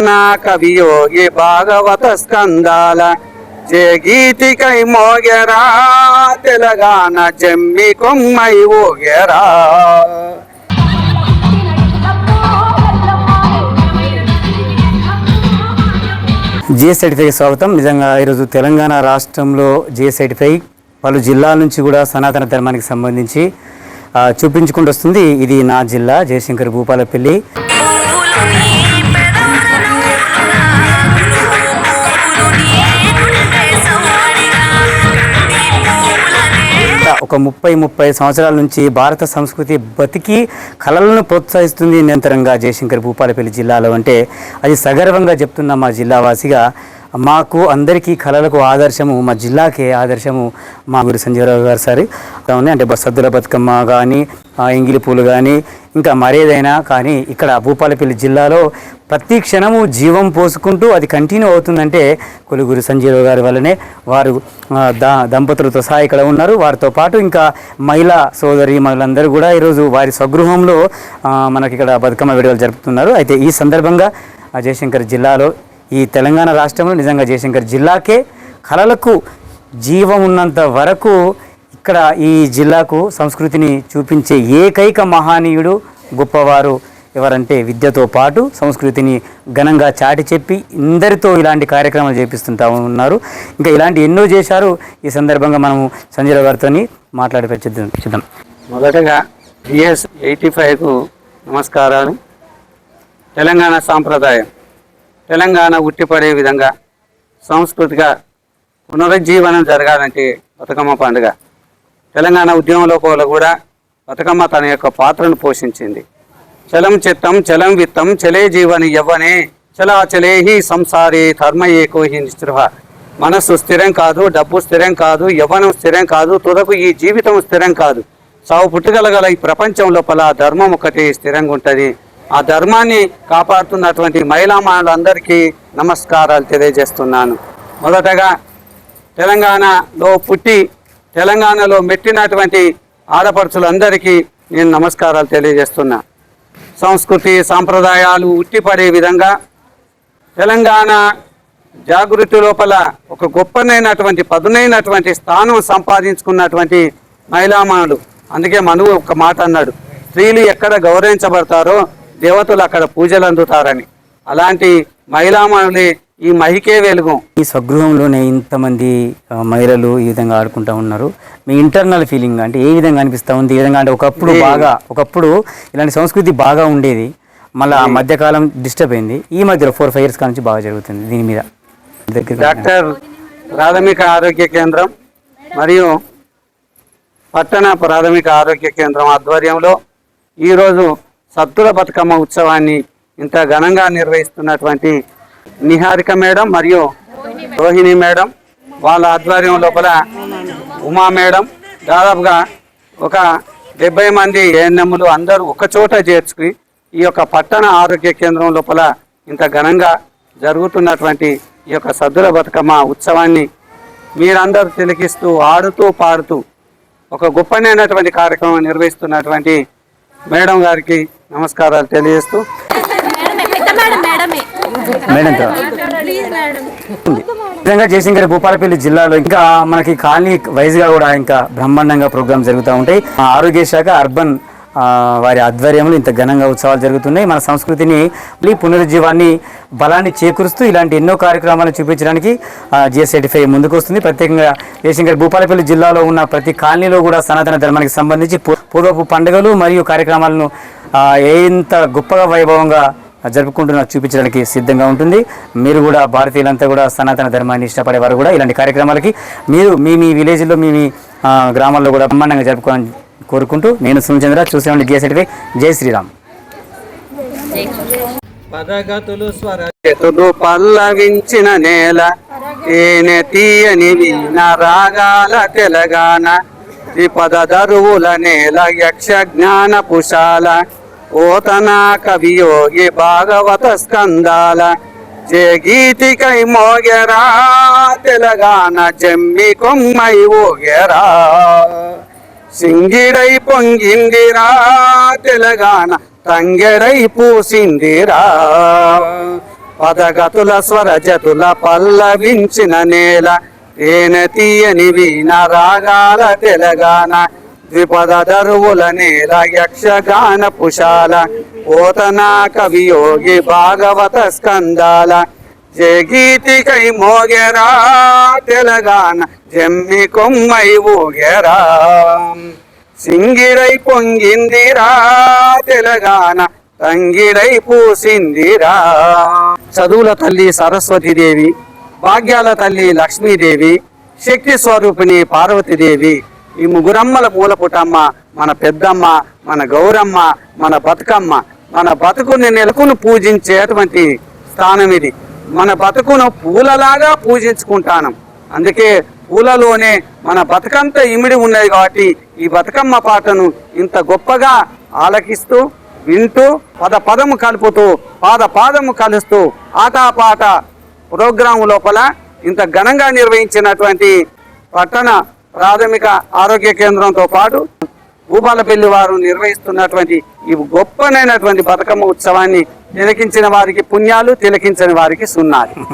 నా కవియోగి భాగవత స్కందాల జే గీతికై మోగెరా తెలంగాణ జమ్మి కొమ్మై ఓగెరా జిఎస్ఐటిఫై స్వాగతం. నిజంగా ఈరోజు తెలంగాణ రాష్ట్రంలో జిఎస్ఐటిఫై పలు జిల్లాల నుంచి కూడా సనాతన ధర్మానికి సంబంధించి ఆ, చూపించుకుంటూ వస్తుంది. ఇది నా జిల్లా జయశంకర్ భూపాలపల్లి. ముప్పై ముప్పై సంవత్సరాల నుంచి భారత సంస్కృతి బతికి కళలను ప్రోత్సహిస్తుంది నిరంతరంగా జయశంకర్ భూపాలపల్లి జిల్లాలో. అంటే అది సగర్వంగా చెప్తున్న మా జిల్లావాసిగా మాకు అందరికీ కళలకు ఆదర్శము మా జిల్లాకే ఆదర్శము మా గురు సంజయరావు గారు సార్. అంటే బసద్దుల సద్దుల బతుకమ్మ కానీ ఎంగిలి పూలు కానీ ఇంకా మరేదైనా కానీ ఇక్కడ భూపాలపల్లి జిల్లాలో ప్రతి క్షణము జీవం పోసుకుంటూ అది కంటిన్యూ అవుతుందంటే కొలుగురు సంజీరావు గారి వల్లనే వారు దా దంపతులతో సహా ఇక్కడ ఉన్నారు. వారితో పాటు ఇంకా మహిళా సోదరి మహిళలందరూ కూడా ఈరోజు వారి స్వగృహంలో మనకి ఇక్కడ బతుకమ్మ విడుదల జరుపుతున్నారు. అయితే ఈ సందర్భంగా జయశంకర్ జిల్లాలో ఈ తెలంగాణ రాష్ట్రంలో నిజంగా జయశంకర్ జిల్లాకే కళలకు జీవం ఉన్నంత వరకు ఇక్కడ ఈ జిల్లాకు సంస్కృతిని చూపించే ఏకైక మహానీయుడు గొప్పవారు ఎవరంటే విద్యతో పాటు సంస్కృతిని ఘనంగా చాటి చెప్పి ఇందరితో ఇలాంటి కార్యక్రమాలు చేపిస్తుంటా ఉన్నారు. ఇంకా ఇలాంటి ఎన్నో చేశారు. ఈ సందర్భంగా మనము సంజయ్ గారితో మాట్లాడి చూద్దాం చూద్దాం. మొదటగా బిఎస్ ఎయిటీ ఫైవ్కు నమస్కారాలు. తెలంగాణ సాంప్రదాయం. తెలంగాణ ఉట్టిపడే విధంగా సాంస్కృతిక పునరుజ్జీవనం జరగాలంటే బతుకమ్మ పండుగ. తెలంగాణ ఉద్యమంలో కూడా బతుకమ్మ తన యొక్క పాత్రను పోషించింది. చలం చిత్తం చలం విత్తం చలే జీవని యవ్వనే చలా చలేహి ధర్మ ఏకోహి కోహి నిస్పృహ మనస్సు స్థిరం కాదు డబ్బు స్థిరం కాదు యవ్వనం స్థిరం కాదు తుదకు ఈ జీవితం స్థిరం కాదు. సావు పుట్టుగలగల ఈ ప్రపంచం లోపల ధర్మం ఒకటి స్థిరంగా ఉంటుంది ఆ ధర్మాన్ని కాపాడుతున్నటువంటి మహిళా మానవులందరికీ నమస్కారాలు తెలియజేస్తున్నాను. మొదటగా తెలంగాణలో పుట్టి తెలంగాణలో మెట్టినటువంటి ఆడపడుచులందరికీ నేను నమస్కారాలు తెలియజేస్తున్నా. సంస్కృతి సాంప్రదాయాలు ఉట్టిపడే విధంగా తెలంగాణ జాగృతి లోపల ఒక గొప్పనైనటువంటి పదునైనటువంటి స్థానం సంపాదించుకున్నటువంటి మహిళామానులు అందుకే మనువు ఒక మాట అన్నాడు. స్త్రీలు ఎక్కడ గౌరవించబడతారో దేవతలు అక్కడ పూజలు అందుతారని. అలాంటి మహిళామానులే ఈ మహికే వెలుగు. ఈ స్వగృహంలోనే ఇంతమంది మహిళలు ఈ విధంగా ఆడుకుంటా ఉన్నారు. మీ ఇంటర్నల్ ఫీలింగ్ అంటే ఏ విధంగా అనిపిస్తూ ఉంది? ఈ విధంగా అంటే ఒకప్పుడు బాగా ఒకప్పుడు ఇలాంటి సంస్కృతి బాగా ఉండేది. మళ్ళీ ఆ మధ్యకాలం డిస్టర్బ్ అయింది. ఈ మధ్యలో ఫోర్ ఫైవ్ ఇయర్స్ నుంచి బాగా జరుగుతుంది దీని మీద. డాక్టర్ ప్రాథమిక ఆరోగ్య కేంద్రం మరియు పట్టణ ప్రాథమిక ఆరోగ్య కేంద్రం ఆధ్వర్యంలో ఈరోజు సద్దుల బతుకమ్మ ఉత్సవాన్ని ఇంత ఘనంగా నిర్వహిస్తున్నటువంటి నిహారిక మేడం మరియు రోహిణి మేడం వాళ్ళ ఆధ్వర్యం లోపల ఉమా మేడం. దాదాపుగా ఒక డెబ్బై మంది ఏఎన్ఎంలు అందరూ ఒకచోట చేర్చుకుని ఈ యొక్క పట్టణ ఆరోగ్య కేంద్రం లోపల ఇంత ఘనంగా జరుగుతున్నటువంటి ఈ యొక్క సద్దుల బతుకమ్మ ఉత్సవాన్ని మీరందరూ తిలకిస్తూ ఆడుతూ పాడుతూ ఒక గొప్పనైనటువంటి కార్యక్రమం నిర్వహిస్తున్నటువంటి మేడం గారికి నమస్కారాలు తెలియజేస్తూ మేడం తో. నిజంగా జయశంకర్ భూపాలపల్లి జిల్లాలో ఇంకా మనకి కాలనీ వైజ్గా కూడా ఇంకా బ్రహ్మాండంగా ప్రోగ్రామ్స్ జరుగుతూ ఉంటాయి ఆ ఆరోగ్య శాఖ అర్బన్ వారి ఆధ్వర్యంలో ఇంత ఘనంగా ఉత్సవాలు జరుగుతున్నాయి. మన సంస్కృతిని మళ్ళీ పునరుజ్జీవాన్ని బలాన్ని చేకూరుస్తూ ఇలాంటి ఎన్నో కార్యక్రమాలను చూపించడానికి జిఎస్ఐటిఫై ముందుకు వస్తుంది. ప్రత్యేకంగా దేశంగా భూపాలపల్లి జిల్లాలో ఉన్న ప్రతి కాలనీలో కూడా సనాతన ధర్మానికి సంబంధించి పూ- పూర్వపు పండుగలు మరియు కార్యక్రమాలను ఎంత గొప్పగా వైభవంగా జరుపుకుంటున్న చూపించడానికి సిద్ధంగా ఉంటుంది. మీరు కూడా భారతీయులంతా కూడా సనాతన ధర్మాన్ని ఇష్టపడేవారు కూడా ఇలాంటి కార్యక్రమాలకి మీరు మీ మీ విలేజ్లో మీ మీ గ్రామాల్లో కూడా బ్రహ్మాండంగా జరుపుకోవాలని కోరుకుంటూ నేను సుమచంద్ర చూసేవాడి జిఎస్ఐటిఫై జై శ్రీరామ్. పదగతులు స్వర చేతులు పల్లవించిన నేల తేనె తీయని వీణ రాగాల తెలంగాణ త్రిపద దరువుల నేల యక్ష జ్ఞాన పుషాల ఓతనా కవియోగి భాగవత స్కందాల జే గీతికై మోగెరా తెలంగాణ జమ్మి కొమ్మై ఓగెరా. సింగిడై పొంగిందిరా తెలంగాణ తంగెడై పూసిందిరా. పదగతుల స్వరజతుల పల్లవించిన నేల తేన తీయని వీణ రాగాల తెలంగాణ. ద్విపద దరువుల నేల యక్షగాన పుషాల పోతనా కవియోగి భాగవత స్కందాల. జగీతికై మోగెరా తెలంగాణ జమ్మి కొమ్మై ఊగెరా. సింగిరై పొంగిందిరా తెలంగాణ తంగిడై పూసిందిరా. చదువుల తల్లి సరస్వతీదేవి భాగ్యాల తల్లి లక్ష్మీదేవి శక్తి స్వరూపిణి పార్వతీదేవి ఈ ముగ్గురమ్మల మూలపుటమ్మ మన పెద్దమ్మ మన గౌరమ్మ మన బతుకమ్మ మన బతుకుని నెలకును పూజించేటువంటి స్థానం ఇది. మన బతుకును పూలలాగా పూజించుకుంటాను. అందుకే పూలలోనే మన బతుకంత ఇమిడి ఉన్నది కాబట్టి ఈ బతుకమ్మ పాటను ఇంత గొప్పగా ఆలకిస్తూ వింటూ పద పదము కలుపుతూ పాద పాదము కలుస్తూ ఆటపాట ప్రోగ్రాం లోపల ఇంత ఘనంగా నిర్వహించినటువంటి పట్టణ ప్రాథమిక ఆరోగ్య కేంద్రంతో పాటు భూపాలపల్లి వారు నిర్వహిస్తున్నటువంటి ఈ గొప్పనైనటువంటి బతుకమ్మ ఉత్సవాన్ని తిలకించిన వారికి పుణ్యాలు తిలకించని వారికి సున్నాలు.